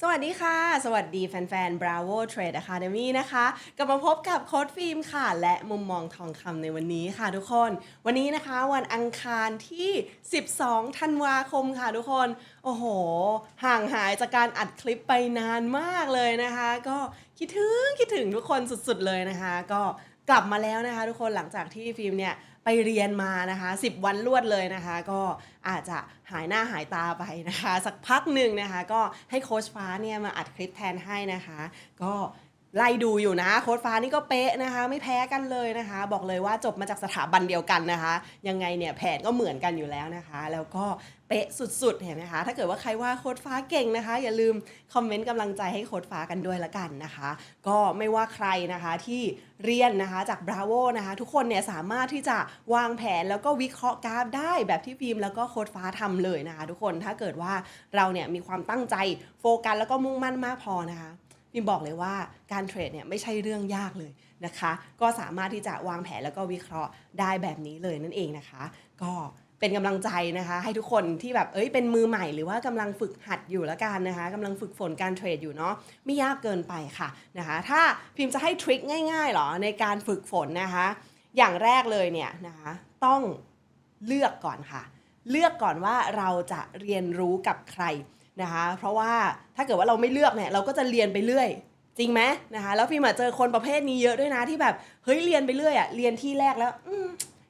สวัสดีค่ะ สวัสดีแฟนๆ Bravo Trade Academy นะคะกลับมาพบกับโค้ดฟิล์มค่ะ และมุมมองทองคำในวันนี้ค่ะทุกคน วันนี้นะคะวันอังคารที่ 12 ธันวาคมค่ะทุกคน โอ้โห ห่างหายจากการอัดคลิปไปนานมากเลยนะคะ ก็คิดถึงคิดถึงทุกคนสุดๆเลยนะคะ ก็กลับมาแล้วนะคะ ทุกคนหลังจากที่ฟิล์มเนี่ย ไปเรียนมานะคะ 10 วันรวดเลยนะคะ ก็อาจจะหายหน้าหายตาไปนะคะ สักพักหนึ่งนะคะ ก็ให้โค้ชฟ้าเนี่ยมาอัดคลิปแทนให้นะคะ ก็ ไล่ดูอยู่นะโค้ชฟ้านี่ก็เป๊ะนะคะ ไม่แพ้กันเลยนะคะ บอกเลยว่าจบมาจากสถาบันเดียวกันนะคะ ยังไงเนี่ยแผนก็เหมือนกันอยู่แล้วนะคะ แล้วก็เป๊ะสุดๆเห็นไหมคะถ้าเกิดว่าใครว่าโค้ดฟ้าเก่งนะคะ อย่าลืมคอมเมนต์กำลังใจให้โค้ดฟ้ากันด้วยละกันนะคะ ก็ไม่ว่าใครนะคะที่เรียนนะคะจาก Bravo นะคะ ทุกคนเนี่ยสามารถที่จะวางแผนแล้วก็วิเคราะห์กราฟได้แบบที่ฟิล์มแล้วก็โค้ดฟ้าทำเลยนะคะ ทุกคนถ้าเกิดว่าเราเนี่ยมีความตั้งใจโฟกัสแล้วก็มุ่งมั่นมากพอนะคะ พิมบอกเลยว่าการเทรดเนี่ยไม่ใช่เรื่องยากเลยนะคะ ก็สามารถที่จะวางแผนแล้วก็วิเคราะห์ได้แบบนี้เลยนั่นเองนะคะ ก็เป็นกำลังใจนะคะ ให้ทุกคนที่แบบเอ้ยเป็นมือใหม่หรือว่ากำลังฝึกหัดอยู่แล้วกันนะคะกำลังฝึกฝนการเทรดอยู่เนาะไม่ยากเกินไปค่ะนะคะ ถ้าพิมพ์จะให้ทริคง่ายๆหรอในการฝึกฝนนะคะ อย่างแรกเลยเนี่ยนะคะต้องเลือกก่อนค่ะ เลือกก่อนว่าเราจะเรียนรู้กับใคร นะคะ เพราะว่าถ้าเกิดว่าเราไม่เลือกเนี่ยเราก็จะเรียนไปเรื่อย จริงไหมนะคะ แล้วฟิล์มเจอคนประเภทนี้เยอะด้วยนะที่แบบเฮ้ยเรียนไปเรื่อยอะเรียนที่แรกแล้ว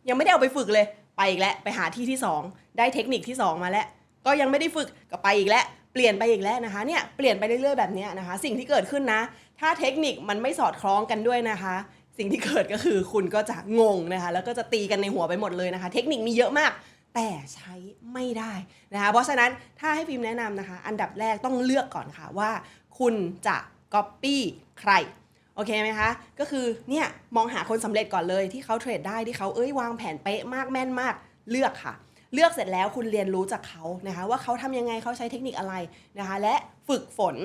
ยังไม่ได้เอาไปฝึกเลยไปอีกแล้วไปหาที่ที่สองได้เทคนิคที่สองมาแล้ว ก็ยังไม่ได้ฝึกก็ไปอีกแล้วเปลี่ยนไปอีกแล้วนะคะเนี่ยเปลี่ยนไปเรื่อยๆแบบนี้นะคะ สิ่งที่เกิดขึ้นนะ ถ้าเทคนิคมันไม่สอดคล้องกันด้วยนะคะ สิ่งที่เกิดก็คือคุณก็จะงงนะคะ แล้วก็จะตีกันในหัวไปหมดเลยนะคะ เทคนิคมีเยอะมาก แต่ใช้ไม่ได้นะคะเพราะฉะนั้นถ้าให้ฟิล์มแนะนำนะคะ อันดับแรกต้องเลือกก่อนค่ะว่า คุณจะ Copy ใครโอเคไหมคะ ก็คือเนี่ยมองหาคนสำเร็จก่อนเลยที่เขาเทรดได้ที่เขาเอ้ยวางแผนเป๊ะมากแม่นมากเลือกค่ะ เลือกเสร็จแล้วคุณเรียนรู้จากเขานะคะว่าเขาทำยังไงเขาใช้เทคนิคอะไรนะคะ และฝึกฝน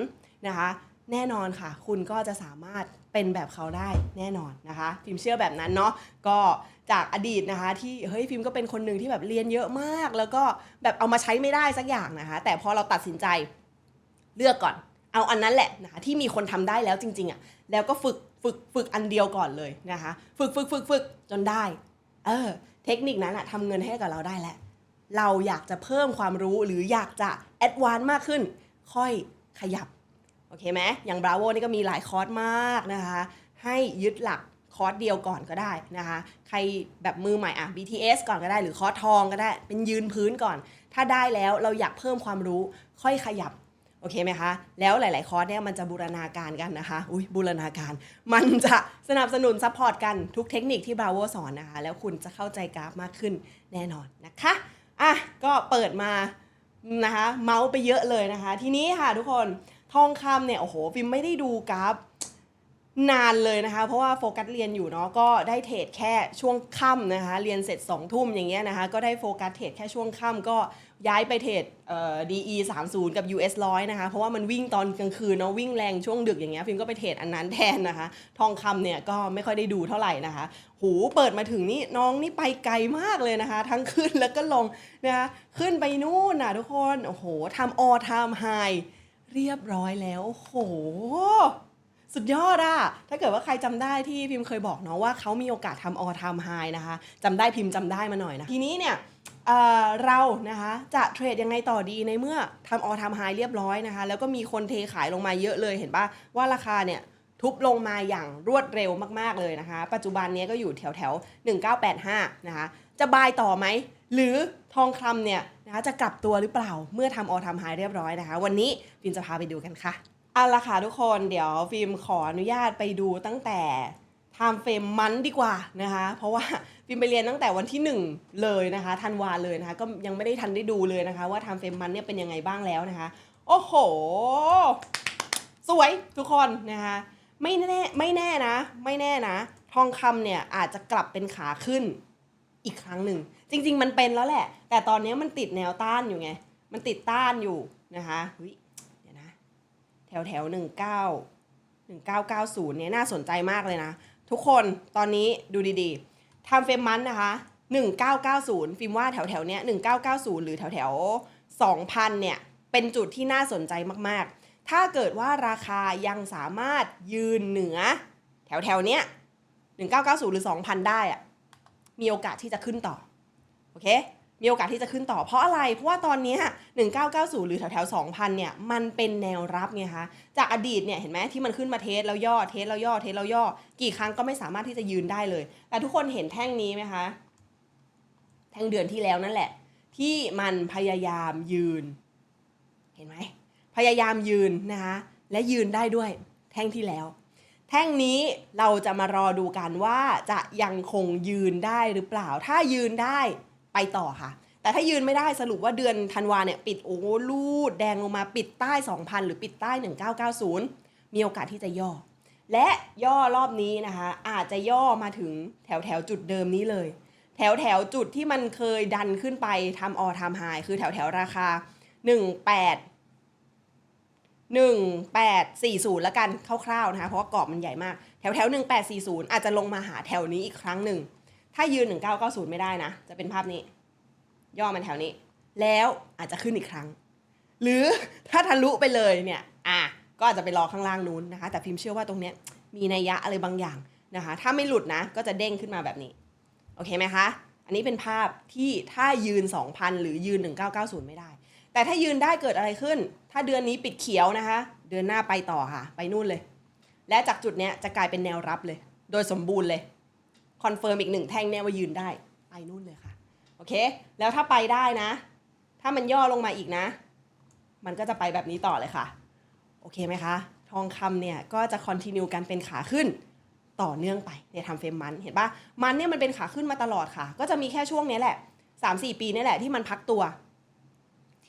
นะคะ แน่นอนค่ะ คุณก็จะสามารถเป็นแบบเขาได้แน่นอนนะคะฟิล์มเชื่อแบบนั้นเนาะก็จากอดีตนะคะ ที่เฮ้ยฟิล์มก็เป็นคนหนึ่งที่แบบเรียนเยอะมาก แล้วก็แบบเอามาใช้ไม่ได้สักอย่างนะคะ แต่พอเราตัดสินใจเลือกก่อน เอาอันนั้นแหละนะคะที่มีคนทำได้แล้วจริงๆอะ่ะแล้วก็ฝึกฝึกฝึกอันเดียวก่อนเลยนะคะ ฝึกฝึกฝึกฝึกจนได้เออเทคนิคนั้นอะทำเงินให้กับเราได้แล้วเราอยากจะเพิ่มความรู้หรืออยากจะแอดวานซ์มากขึ้น ค่อยขยับ โอเคไหมอย่าง Bravo นี่ก็มีหลายคอร์สมากนะคะ ให้ยึดหลักคอร์สเดียวก่อนก็ได้นะคะ ใครแบบมือใหม่อะ BTS ก่อนก็ได้ หรือคอร์สทองก็ได้ เป็นยืนพื้นก่อน ถ้าได้แล้วเราอยากเพิ่มความรู้ค่อยขยับโอเคไหมคะ แล้วหลาย ๆ คอร์สเนี่ยมันจะบูรณาการกันนะคะ อุ้ยบูรณาการ มันจะสนับสนุนซัพพอร์ตกันทุกเทคนิคที่ Bravo สอนนะคะ แล้วคุณจะเข้าใจกราฟมากขึ้นแน่นอนนะคะ อะ ก็เปิดมานะคะ เมาส์ไปเยอะเลยนะคะ ทีนี้ค่ะทุกคน ทองคำเนี่ยโอ้โหฟิล์มไม่ได้ดูกราฟนานเลยนะคะ เพราะว่าโฟกัสเรียนอยู่เนาะก็ได้เทรดแค่ช่วงค่ำนะคะ เรียนเสร็จ2องทุ่มอย่างเงี้ยนะคะ ก็ได้โฟกัสเทรดแค่ช่วงค่ำก็ย้ายไปเทรดเอ่อ DE 30 กับ US 100 นะคะ เพราะว่ามันวิ่งตอนกลางคืนเนาะวิ่งแรงช่วงดึกอย่างเงี้ยฟิล์มก็ไปเทรดอันนั้นแทนนะคะ ทองคำเนี่ยก็ไม่ค่อยได้ดูเท่าไหร่นะคะ หูเปิดมาถึงนี่น้องนี่ไปไกลมากเลยนะคะ ทั้งขึ้นแล้วก็ลงนะคะขึ้นไปนู่นนะทุกคนโอ้โหทำ all time high เรียบร้อยแล้วโห สุดยอดอะถ้าเกิดว่าใครจำได้ที่พิมพ์เคยบอกเนาะว่าเขามีโอกาสทำ all time high นะคะจำได้พิมพ์จำได้มาหน่อยนะ ทีนี้เนี่ยเอ่อเรานะคะจะเทรดยังไงต่อดีในเมื่อทำ all time high เรียบร้อยนะคะ แล้วก็มีคนเทขายลงมาเยอะเลยเห็นปะว่าราคาเนี่ย ทุบลงมาอย่างรวดเร็วมาก ๆ เลยนะคะ ปัจจุบันเนี้ยก็อยู่แถวแถวๆ1985 นะคะ จะบายต่อไหม หรือทองคำเนี่ย นะคะจะกลับตัวหรือเปล่าเมื่อทำออทำไฮเรียบร้อยนะคะ วันนี้ฟิล์มจะพาไปดูกันค่ะเอาละค่ะทุกคนเดี๋ยวฟิล์มขออนุญาตไปดูตั้งแต่ไทม์เฟรมมันดีกว่านะคะ เพราะว่าฟิล์มไปเรียนตั้งแต่วันที่ 1 เลยนะคะธันวาเลยนะคะ ก็ยังไม่ได้ทันได้ดูเลยนะคะ ว่าไทม์เฟรมมันเนี่ยเป็นยังไงบ้างแล้วนะคะ โอ้โห สวยทุกคนนะคะไม่แน่ไม่แน่นะ ไม่แน่นะ ทองคำเนี่ยอาจจะกลับเป็นขาขึ้น อีกครั้งหนึ่ง จริง ๆ มันเป็นแล้วแหละ แต่ตอนนี้มันติดแนวต้านอยู่ไง มันติดต้านอยู่นะคะเฮ้ยเดี๋ยวนะ แถวแถวหนึ่งเก้าหนึ่งเก้าเก้าศูนย์เนี่ยน่าสนใจมากเลยนะ ทุกคนตอนนี้ดูดีๆทำเฟรมมันนะคะหนึ่งเก้าเก้าศูนย์ฟิล์มว่าแถวแถวเนี้ยหนึ่งเก้าเก้าศูนย์หรือแถวแถวสองพันเนี่ย เป็นจุดที่น่าสนใจมากๆ ถ้าเกิดว่าราคายังสามารถยืนเหนือ แถวแถวเนี้ย1990หรือ2,000ได้อะ มีโอกาสที่จะขึ้นต่อโอเคมีโอกาสที่จะขึ้นต่อเพราะอะไร เพราะว่าตอนนี้ 1990 หรือแถวแถวๆ2,000 เนี่ย มันเป็นแนวรับไงคะ จากอดีตเนี่ย เห็นไหมที่มันขึ้นมาเทสแล้วย่อ เทสแล้วย่อ เทสแล้วย่อ กี่ครั้งก็ไม่สามารถที่จะยืนได้เลย แต่ทุกคนเห็นแท่งนี้ไหมคะ แท่งเดือนที่แล้วนั่นแหละ ที่มันพยายามยืน เห็นไหม พยายามยืนนะคะ และยืนได้ด้วย แท่งที่แล้ว แท่งนี้เราจะมารอดูกันว่าจะยังคงยืนได้หรือเปล่า ถ้ายืนได้ไปต่อค่ะ แต่ถ้ายืนไม่ได้สรุปว่าเดือนธันวาเนี่ยปิดโอ้ลูดแดงลงมาปิดใต้ 2,000 หรือปิดใต้ 1990 มีโอกาสที่จะย่อ และย่อรอบนี้นะคะ อาจจะย่อมาถึงแถวแถวจุดเดิมนี้เลย แถวแถวจุดที่มันเคยดันขึ้นไปทำออทำไฮคือแถวแถวราคา 18 1840แล้วกันคร่าวๆนะคะเพราะว่ากรอบมันใหญ่มาก แถวแถวๆ1840 อาจจะลงมาหาแถวนี้อีกครั้งหนึ่ง ถ้ายืน 1990 ไม่ได้นะ จะเป็นภาพนี้ ย่อมันแถวนี้ แล้วอาจจะขึ้นอีกครั้ง หรือถ้าทะลุไปเลยเนี่ยอะก็อาจจะไปรอข้างล่างนู้นนะคะ แต่พิมพ์เชื่อว่าตรงเนี้ยมีนัยยะอะไรบางอย่างนะคะ ถ้าไม่หลุดนะก็จะเด้งขึ้นมาแบบนี้โอเคไหมคะอันนี้เป็นภาพที่ถ้ายืน 2,000 หรือยืน 1990 ไม่ได้ แต่ถ้ายืนได้เกิดอะไรขึ้น ถ้าเดือนนี้ปิดเขียวนะคะ เดือนหน้าไปต่อค่ะ ไปนู่นเลย และจากจุดเนี้ยจะกลายเป็นแนวรับเลย โดยสมบูรณ์เลยคอนเฟิร์มอีกหนึ่งแท่งเนี่ยว่ายืนได้ ไปนู่นเลยค่ะ โอเค แล้วถ้าไปได้นะ ถ้ามันย่อลงมาอีกนะ มันก็จะไปแบบนี้ต่อเลยค่ะ โอเคไหมคะ ทองคำเนี่ยก็จะคอนติเนียกันเป็นขาขึ้นต่อเนื่องไปเนี่ยทำเฟรมมันเห็นปะมันเนี่ยมันเป็นขาขึ้นมาตลอดค่ะ ก็จะมีแค่ช่วงนี้แหละ 3-4 ปีนี่แหละที่มันพักตัว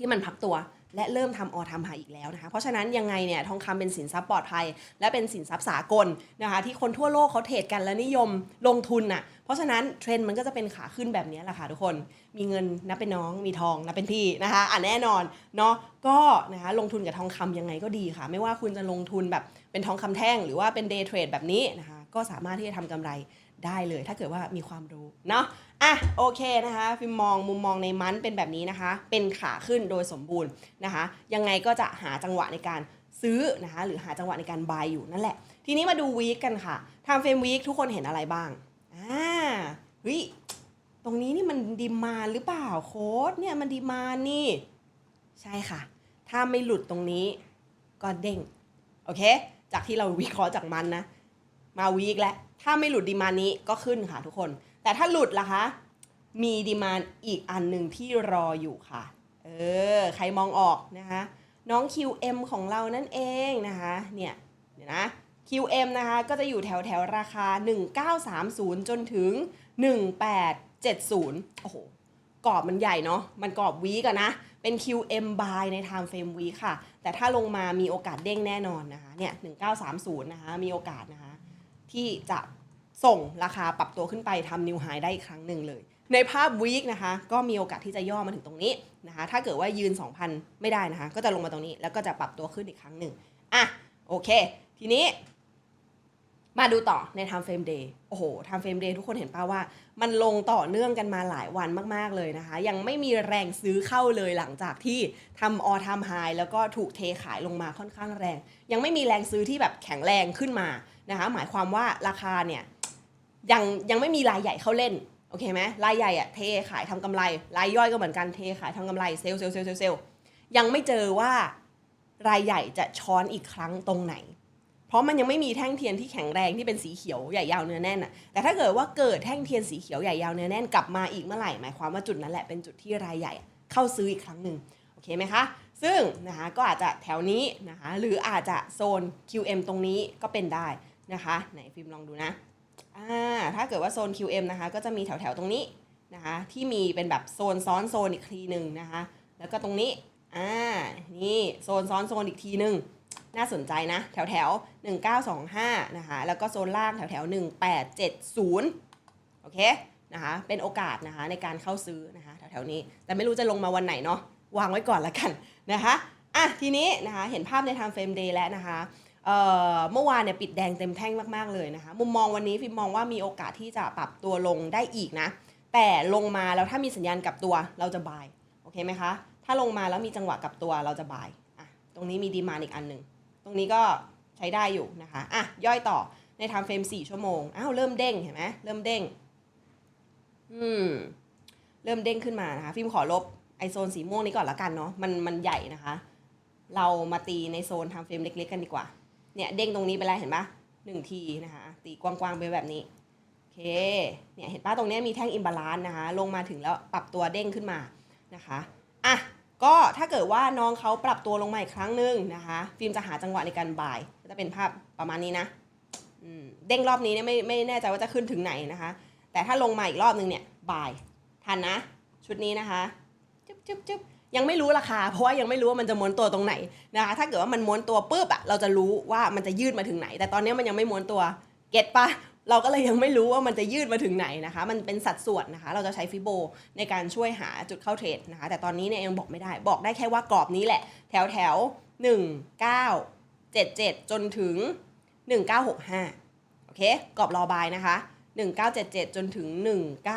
ที่มันพักตัวและเริ่มทำออทำหาอีกแล้วนะคะ เพราะฉะนั้นยังไงเนี่ยทองคำเป็นสินทรัพย์ปลอดภัย และเป็นสินทรัพย์สากลนะคะ ที่คนทั่วโลกเขาเทรดกันและนิยมลงทุนน่ะ เพราะฉะนั้นเทรนด์มันก็จะเป็นขาขึ้นแบบนี้แหละค่ะทุกคน มีเงินนับเป็นน้อง มีทองนับเป็นพี่นะคะอะแน่นอนเนาะ ก็นะคะลงทุนกับทองคำยังไงก็ดีค่ะ ไม่ว่าคุณจะลงทุนแบบเป็นทองคำแท่งหรือว่าเป็นเดย์เทรดแบบนี้นะคะ ก็สามารถที่จะทำกำไรได้เลย ถ้าเกิดว่ามีความรู้เนาะ อะโอเคนะคะฟิล์มมองมุมมองในมันเป็นแบบนี้นะคะ เป็นขาขึ้นโดยสมบูรณ์นะคะ ยังไงก็จะหาจังหวะในการซื้อนะคะหรือหาจังหวะในการบายอยู่นั่นแหละ ทีนี้มาดูวีคกันค่ะทำเฟรมวีคทุกคนเห็นอะไรบ้างอ่าเฮ้ยตรงนี้นี่มันดีมานหรือเปล่าโค้ดเนี่ยมันดีมานนี่ ใช่ค่ะ ถ้าไม่หลุดตรงนี้ก็เด้งโอเค จากที่เราวิเคราะห์จากมันนะ มาวีคแล้วถ้าไม่หลุดดีมานนี้ก็ขึ้นค่ะทุกคน แต่ถ้าหลุดล่ะคะ มีดีมานอีกอันหนึ่งที่รออยู่ค่ะ เออ ใครมองออกนะคะ น้อง QM ของเรานั่นเองนะคะ เนี่ยเดี๋ยวนะ QM นะคะ ก็จะอยู่แถวแถวราคา 1930 จนถึง 1870 โอ้โห กรอบมันใหญ่เนาะ มันกรอบวีกันนะ เป็น QM buy ใน time frame week ค่ะ แต่ถ้าลงมามีโอกาสเด้งแน่นอนนะคะ เนี่ย 1930 นะคะ มีโอกาสนะคะ ที่จะ ส่งราคาปรับตัวขึ้นไปทำนิวไฮได้อีกครั้งหนึ่งเลย ในภาพวีคนะคะ ก็มีโอกาสที่จะย่อมาถึงตรงนี้นะคะ ถ้าเกิดว่ายืน 2,000 ไม่ได้นะคะ ก็จะลงมาตรงนี้ แล้วก็จะปรับตัวขึ้นอีกครั้งหนึ่งอะโอเค ทีนี้ มาดูต่อใน time frame day โอ้โห time frame day ทุกคนเห็นป่าว่า มันลงต่อเนื่องกันมาหลายวันมาก ๆ เลยนะคะ ยังไม่มีแรงซื้อเข้าเลยหลังจากที่ทำออทำไฮแล้วก็ถูกเทขายลงมาค่อนข้างแรง ยังไม่มีแรงซื้อที่แบบแข็งแรงขึ้นมานะคะ หมายความว่าราคาเนี่ย ยังยังไม่มีรายใหญ่เข้าเล่นโอเคไหมรายใหญ่อะเทขายทำกำไรรายย่อยก็เหมือนกันเทขายทำกำไรเซลล์เซลล์เซลล์เซลล์เซลยังไม่เจอว่ารายใหญ่จะช้อนอีกครั้งตรงไหน เพราะมันยังไม่มีแท่งเทียนที่แข็งแรงที่เป็นสีเขียวใหญ่ยาวเนื้อแน่นอะแต่ถ้าเกิดว่าเกิดแท่งเทียนสีเขียวใหญ่ยาวเนื้อแน่นกลับมาอีกเมื่อไหร่หมายความว่าจุดนั้นแหละเป็นจุดที่รายใหญ่เข้าซื้ออีกครั้งหนึ่งโอเคไหมคะซึ่งนะคะก็อาจจะแถวนี้นะคะหรืออาจจะโซน QM ตรงนี้ก็เป็นได้นะคะไหนฟิล์มลองดูนะ อ่าถ้าเกิดว่าโซน QM นะคะก็จะมีแถวๆตรงนี้นะคะที่มีเป็นแบบโซนซ้อนโซนอีกทีหนึ่งนะคะแล้วก็ตรงนี้อ่านี่โซนซ้อนโซนอีกทีหนึ่งน่าสนใจนะแถวแถว1925นะคะแล้วก็โซนล่างแถวแถว1870โอเคนะคะเป็นโอกาสนะคะในการเข้าซื้อนะคะแถวๆนี้แต่ไม่รู้จะลงมาวันไหนเนาะวางไว้ก่อนละกันนะคะอะทีนี้นะคะเห็นภาพใน time frame day แล้วนะคะ เมื่อวานเนี่ยปิดแดงเต็มแท่งมาก ๆ เลยนะคะ มุมมองวันนี้ฟิล์มมองว่ามีโอกาสที่จะปรับตัวลงได้อีกนะ แต่ลงมาแล้วถ้ามีสัญญาณกลับตัวเราจะบาย โอเคไหมคะ ถ้าลงมาแล้วมีจังหวะกลับตัวเราจะบายอะตรงนี้มีดีมาอีกอันหนึ่ง ตรงนี้ก็ใช้ได้อยู่นะคะอะย่อยต่อในไทม์เฟรม4ชั่วโมง อ้าว เริ่มเด้งเห็นไหมเริ่มเด้ง อืม เริ่มเด้งขึ้นมานะคะฟิล์มขอลบไอโซนสีม่วงนี้ก่อนละกันเนาะ มันมันใหญ่นะคะ เรามาตีในโซนไทม์เฟรมเล็ก ๆ กันดีกว่า เนี่ยเด้งตรงนี้ไปแล้วเห็นปะหนึ่งทีนะคะตีกว้างๆไปแบบนี้โอเคเนี่ยเห็นปะตรงเนี้ยมีแท่งอิมบาลานซ์นะคะลงมาถึงแล้วปรับตัวเด้งขึ้นมานะคะอะก็ถ้าเกิดว่าน้องเขาปรับตัวลงมาอีกครั้งหนึ่งนะคะฟิล์มจะหาจังหวะในการบ่ายก็จะเป็นภาพประมาณนี้นะเด้งรอบนี้เนี่ยไม่ไม่แน่ใจว่าจะขึ้นถึงไหนนะคะ แต่ถ้าลงมาอีกรอบนึงเนี่ยบ่ายทันนะ ชุดนี้นะคะจุ๊บจุ๊บจุ๊บ ยังไม่รู้ราคา เพราะว่ายังไม่รู้ว่ามันจะม้วนตัวตรงไหนนะคะถ้าเกิดว่ามันม้วนตัวปุ๊บอะเราจะรู้ว่ามันจะยืดมาถึงไหน แต่ตอนนี้มันยังไม่ม้วนตัวเก็ตปะเราก็เลยยังไม่รู้ว่ามันจะยืดมาถึงไหนนะคะ มันเป็นสัดส่วนนะคะ เราจะใช้ฟิโบในการช่วยหาจุดเข้าเทรดนะคะ แต่ตอนนี้เนี่ยยังบอกไม่ได้ บอกได้แค่ว่ากรอบนี้แหละ แถวแถวหนึ่งเก้าเจ็ดเจ็ดจนถึงหนึ่งเก้าหกห้าโอเค กรอบรอบายนะคะ 1977 จนถึง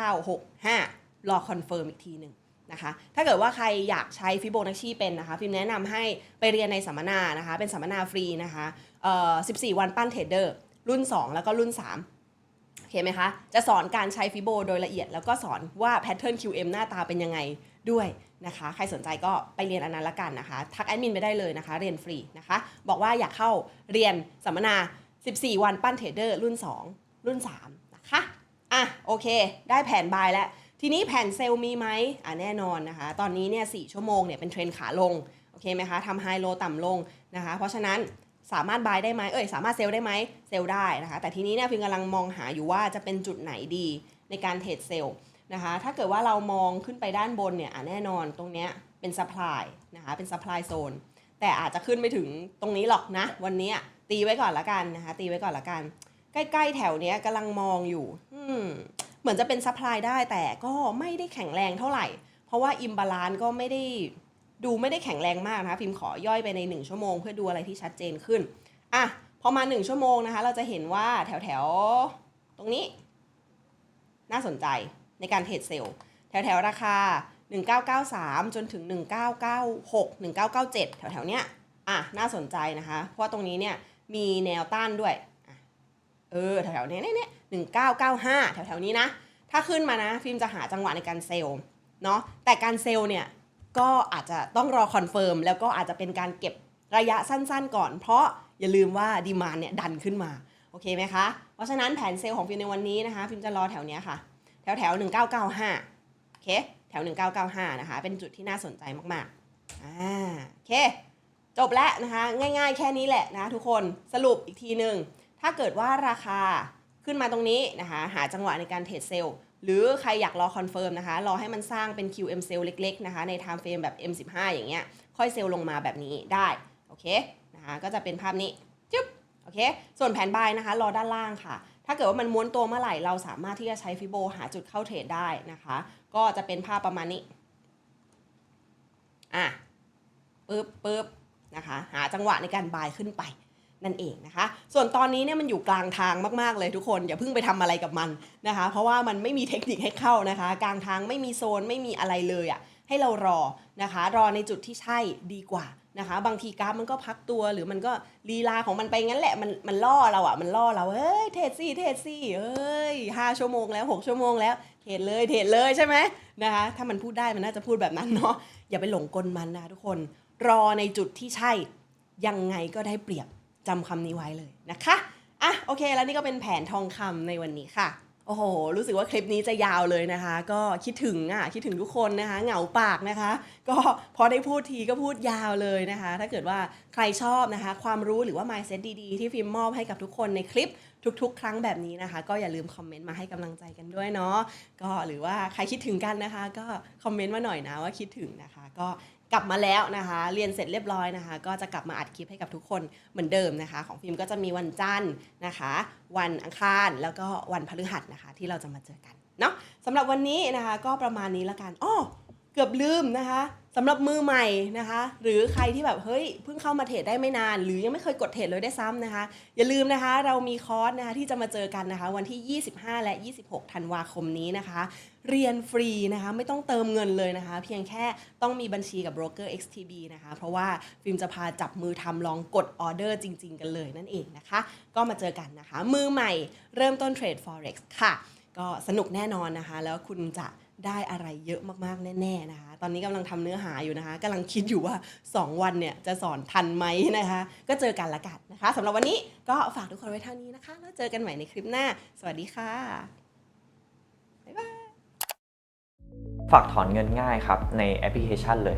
1965 รอคอนเฟิร์มอีกทีหนึ่ง นะคะถ้าเกิดว่าใครอยากใช้ฟิโบนัชชีเป็นนะคะฟิล์มแนะนำให้ไปเรียนในสัมมนานะคะเป็นสัมมนาฟรีนะคะเอ่อ14 วันปั้นเทรดเดอร์รุ่น 2 แล้วก็รุ่น 3 โอเคไหมคะ จะสอนการใช้ฟิโบโดยละเอียด แล้วก็สอนว่าแพทเทิร์น QM หน้าตาเป็นยังไงด้วยนะคะ ใครสนใจก็ไปเรียนอันนั้นละกันนะคะ ทักแอดมินไปได้เลยนะคะ เรียนฟรีนะคะ บอกว่าอยากเข้าเรียนสัมมนา 14 วันปั้นเทรดเดอร์รุ่น 2 รุ่น 3 นะคะ อะโอเค ได้แผนบายแล้ว ทีนี้แผ่นเซลล์มีไหมอะแน่นอนนะคะ ตอนนี้เนี่ย4ชั่วโมงเนี่ยเป็นเทรนขาลง โอเคไหมคะทำไฮโลต่ำลงนะคะ เพราะฉะนั้นสามารถบายได้ไหมเอ้ยสามารถเซลล์ได้ไหมเซลล์ได้นะคะ แต่ทีนี้เนี่ยฟิล์มกำลังมองหาอยู่ว่าจะเป็นจุดไหนดีในการเทรดเซลล์นะคะ ถ้าเกิดว่าเรามองขึ้นไปด้านบนเนี่ยอะแน่นอนตรงเนี้ยเป็น supply นะคะ เป็น supply zone แต่อาจจะขึ้นไม่ถึงตรงนี้หรอกนะ วันนี้ตีไว้ก่อนละกันนะคะ ตีไว้ก่อนละกัน ใกล้ๆแถวเนี้ยกำลังมองอยู่ อืม เหมือนจะเป็นซัพพลายได้แต่ก็ไม่ได้แข็งแรงเท่าไหร่ เพราะว่าอิมบาลานก็ไม่ได้ดูไม่ได้แข็งแรงมากนะคะพิมขอย่อยไปใน 1 ชั่วโมง เพื่อดูอะไรที่ชัดเจนขึ้นอะพอมา 1 ชั่วโมงนะคะ เราจะเห็นว่าแถวแถวๆตรงนี้ น่าสนใจในการเทรดเซลล์แถวแถวๆราคา 1993 จนถึง 1996 1997 แถวแถวๆเนี้ยอะน่าสนใจนะคะ เพราะว่าตรงนี้เนี่ยมีแนวต้านด้วยเออแถวๆเนี้ยเนี่ย หนึ่งเก้าเก้าห้าแถวๆนี้นะ ถ้าขึ้นมานะ ฟิล์มจะหาจังหวะในการเซลล์เนาะแต่การเซลล์เนี่ยก็อาจจะต้องรอคอนเฟิร์มแล้วก็อาจจะเป็นการเก็บระยะสั้นๆก่อน เพราะอย่าลืมว่าดีมานเนี่ยดันขึ้นมา โอเคไหมคะ เพราะฉะนั้นแผนเซลล์ของฟิล์มในวันนี้นะคะ ฟิล์มจะรอแถวเนี้ยค่ะ แถวแถวหนึ่งเก้าเก้าห้าโอเค แถวหนึ่งเก้าเก้าห้านะคะ เป็นจุดที่น่าสนใจมากๆอ่าโอเค จบแล้วนะคะ ง่ายๆ แค่นี้แหละนะทุกคนสรุปอีกทีหนึ่งถ้าเกิดว่าราคา ขึ้นมาตรงนี้นะคะหาจังหวะในการเทรดเซลล์หรือใครอยากรอคอนเฟิร์มนะคะ รอให้มันสร้างเป็น QM เซลล์เล็กๆนะคะใน time frame แบบ M15 อย่างเงี้ยค่อยเซลล์ลงมาแบบนี้ได้โอเคนะคะก็จะเป็นภาพนี้จึ๊บโอเคส่วนแผนบายนะคะ รอด้านล่างค่ะถ้าเกิดว่ามันม้วนตัวเมื่อไหร่เราสามารถที่จะใช้ฟิโบหาจุดเข้าเทรดได้นะคะ ก็จะเป็นภาพประมาณนี้อะปึ๊บปึ๊บนะคะ หาจังหวะในการบายขึ้นไป นั่นเองนะคะ ส่วนตอนนี้เนี่ยมันอยู่กลางทางมากๆเลยทุกคน อย่าเพิ่งไปทำอะไรกับมันนะคะ เพราะว่ามันไม่มีเทคนิคให้เข้านะคะ กลางทางไม่มีโซนไม่มีอะไรเลยอะ่ะให้เรารอนะคะ รอในจุดที่ใช่ดีกว่านะคะ บางทีกราฟมันก็พักตัวหรือมันก็ลีลาของมันไปงั้นแหละมันมันล่อเราอะ่ะมันล่อเราเอ้ยเทรดซี่เทรดซี่เอ้ยห้าชั่วโมงแล้วหกชั่วโมงแล้วเทรดเลยเทรดเลยใช่ไหมนะคะ ถ้ามันพูดได้มันน่าจะพูดแบบนั้นเนาะอย่าไปหลงกลมันนะทุกคน รอในจุดที่ใช่ยังไงก็ได้เปรียบ จำคำนี้ไว้เลยนะคะอะโอเค แล้วนี่ก็เป็นแผนทองคำในวันนี้ค่ะโอ้โห รู้สึกว่าคลิปนี้จะยาวเลยนะคะ ก็คิดถึงอะ คิดถึงทุกคนนะคะ เหงาปากนะคะ ก็พอได้พูดทีก็พูดยาวเลยนะคะ ถ้าเกิดว่าใครชอบนะคะ ความรู้หรือว่า mindset ดีๆ ที่ฟิล์มมอบให้กับทุกคนในคลิป ทุกๆ ครั้งแบบนี้นะคะ ก็อย่าลืมคอมเมนต์มาให้กำลังใจกันด้วยเนาะก็หรือว่าใครคิดถึงกันนะคะ ก็คอมเมนต์มาหน่อยนะว่าคิดถึงนะคะ ก็กลับมาแล้วนะคะ เรียนเสร็จเรียบร้อยนะคะ ก็จะกลับมาอัดคลิปให้กับทุกคนเหมือนเดิมนะคะ ของฟิล์มก็จะมีวันจันทร์นะคะ วันอังคารแล้วก็วันพฤหัสนะคะ ที่เราจะมาเจอกันเนาะสำหรับวันนี้นะคะ ก็ประมาณนี้ละกันอ้อ เกือบลืมนะคะสำหรับมือใหม่นะคะ หรือใครที่แบบเฮ้ยเพิ่งเข้ามาเทรดได้ไม่นาน หรือยังไม่เคยกดเทรดเลยได้ซ้ำนะคะ อย่าลืมนะคะ เรามีคอร์สนะคะที่จะมาเจอกันนะคะ วันที่ 25 และ 26 ธันวาคมนี้นะคะ เรียนฟรีนะคะ ไม่ต้องเติมเงินเลยนะคะ เพียงแค่ต้องมีบัญชีกับโบรกเกอร์ XTB นะคะ เพราะว่าฟิล์มจะพาจับมือทำลองกดออเดอร์จริง ๆ กันเลยนั่นเองนะคะ ก็มาเจอกันนะคะ มือใหม่เริ่มต้นเทรด Forex ค่ะ ก็สนุกแน่นอนนะคะ แล้วคุณจะ ได้อะไรเยอะมากๆแน่ๆนะคะ ตอนนี้กำลังทำเนื้อหาอยู่นะคะกำลังคิดอยู่ว่า 2 วันเนี่ยจะสอนทันไหมนะคะ ก็เจอกันละกันนะคะสำหรับวันนี้ก็ฝากทุกคนไว้เท่านี้นะคะ แล้วเจอกันใหม่ในคลิปหน้า สวัสดีค่ะบ๊ายบายฝากถอนเงินง่ายครับในแอปพลิเคชันเลย